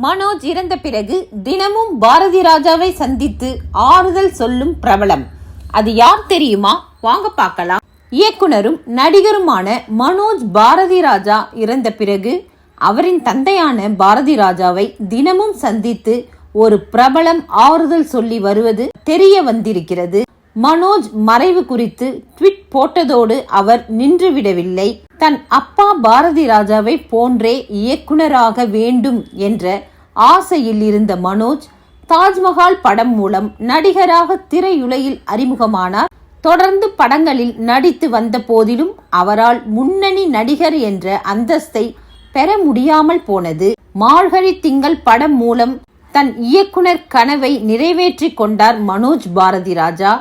மனோஜ் இறந்த பிறகு தினமும் பாரதி ராஜாவை சந்தித்து ஆறுதல் சொல்லும் பிரபலம். அது யார் தெரியுமா? வாங்க பார்க்கலாம். இயக்குனரும் நடிகருமான மனோஜ் பாரதி ராஜா இறந்த பிறகு அவரின் தந்தையான பாரதி ராஜாவை தினமும் சந்தித்து ஒரு பிரபலம் ஆறுதல் சொல்லி வருவது தெரிய வந்திருக்கிறது. மனோஜ் மறைவு குறித்து ட்விட் போட்டதோடு அவர் நின்றுவிடவில்லை. தன் அப்பா பாரதி ராஜாவை போன்றே இயக்குனராக வேண்டும் என்ற ஆசையில் இருந்த மனோஜ் தாஜ்மஹால் படம் மூலம் நடிகராக திரையுலகில் அறிமுகமானார். தொடர்ந்து படங்களில் நடித்து வந்த போதிலும் அவரால் முன்னணி நடிகர் என்ற அந்தஸ்தை பெற முடியாமல் போனது. மார்கழி திங்கள் படம் மூலம் தன் இயக்குனர் கனவை நிறைவேற்றி கொண்டார் மனோஜ் பாரதி ராஜா.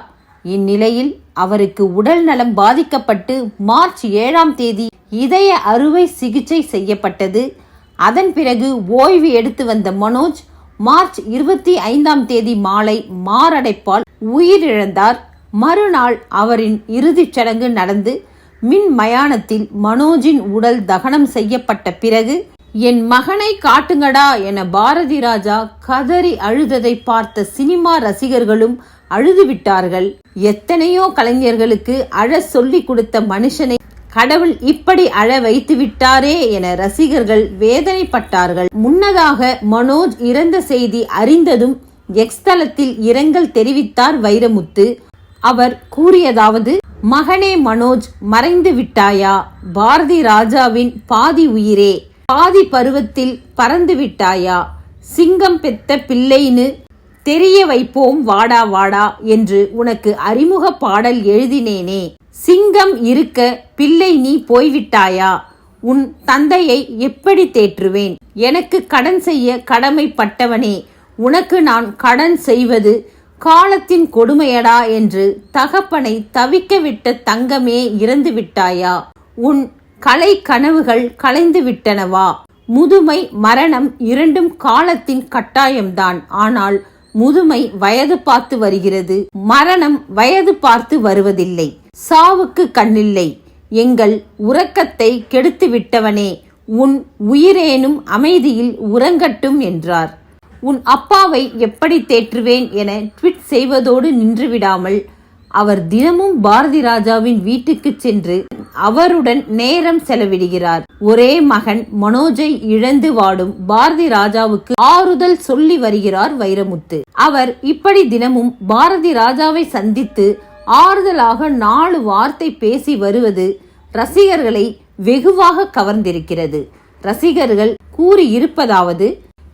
இந்நிலையில் அவருக்கு உடல் நலம் பாதிக்கப்பட்டு மார்ச் ஏழாம் தேதி இதய அறுவை சிகிச்சை செய்யப்பட்டது. அதன் பிறகு ஓய்வு எடுத்து வந்த மனோஜ் மார்ச் இருபத்தி ஐந்தாம் தேதி மாலை மாரடைப்பால் உயிரிழந்தார். மறுநாள் அவரின் இறுதிச் சடங்கு நடந்து மின் மயானத்தில் மனோஜின் உடல் தகனம் செய்யப்பட்ட பிறகு என் மகனை காட்டுங்கடா என பாரதி ராஜா கதறி அழுததை பார்த்த சினிமா ரசிகர்களும் அழுதுவிட்டார்கள். எத்தனையோ கலைஞர்களுக்கு அழ சொல்லி கொடுத்த மனுஷனை கடவுள் இப்படி அழ வைத்து விட்டாரே என ரசிகர்கள் வேதனைப்பட்டார்கள். முன்னதாக மனோஜ் இறந்த செய்தி அறிந்ததும் எக்ஸ் தளத்தில் இரங்கல் தெரிவித்தார் வைரமுத்து. அவர் கூறியதாவது மகனே மனோஜ் மறைந்து விட்டாயா? பாரதி ராஜாவின் பாதி உயிரே. பாதி பருவத்தில் பறந்து விட்டாயா? சிங்கம் பெத்த பிள்ளைன்னு தெரிய வைப்போம் வாடா வாடா என்று உனக்கு அறிமுக பாடல் எழுதினேனே. சிங்கம் இருக்க பிள்ளை நீ போய்விட்டாயா? உன் தந்தையை எப்படி தேற்றுவேன்? எனக்கு கடன் செய்ய கடமைப்பட்டவனே. உனக்கு நான் கடன் செய்வது காலத்தின் கொடுமையடா என்று தகப்பனை தவிக்க விட்ட தங்கமே இறந்து விட்டாயா? உன் கலை கனவுகள் கலைந்து விட்டனவா? முதுமை மரணம் இரண்டும் காலத்தின் கட்டாயம்தான். ஆனால் முதுமை வயது பார்த்து வருகிறது. மரணம் வயது பார்த்து வருவதில்லை. சாவுக்கு கண்ணில்லை. எங்கள் உறக்கத்தை கெடுத்து விட்டவனே உன் உயிரேனும் அமைதியில் உறங்கட்டும் என்றார். உன் அப்பாவை எப்படி தேற்றுவேன் என ட்விட் செய்வதோடு நின்றுவிடாமல் அவர் தினமும் பாரதி ராஜாவின் வீட்டுக்கு சென்று அவருடன் நேரம் செலவிடுகிறார். ஒரே மகன் மனோஜை இழந்து வாடும் பாரதி ராஜாவுக்கு ஆறுதல் சொல்லி வருகிறார் வைரமுத்து. அவர் இப்படி தினமும் பாரதி ராஜாவை சந்தித்து ஆறுதலாக நாலு வார்த்தை பேசி வருவது ரசிகர்களை வெகுவாக கவர்ந்திருக்கிறது. ரசிகர்கள் கூறியிருப்பதாவது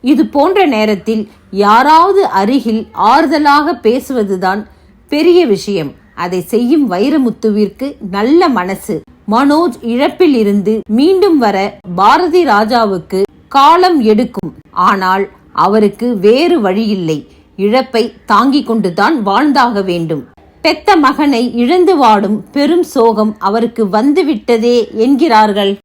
இது போன்ற நேரத்தில் யாராவது அருகில் ஆறுதலாக பேசுவதுதான் பெரிய விஷயம். அதை செய்யும் வைரமுத்துவிற்கு நல்ல மனசு. மனோஜ் இழப்பில் இருந்து மீண்டும் வர பாரதி ராஜாவுக்கு காலம் எடுக்கும். ஆனால் அவருக்கு வேறு வழியில்லை. இழப்பை தாங்கிக் கொண்டுதான் வாழ்ந்தாக வேண்டும். பெத்த மகனை இழந்து வாடும் பெரும் சோகம் அவருக்கு வந்துவிட்டதே என்கிறார்கள்.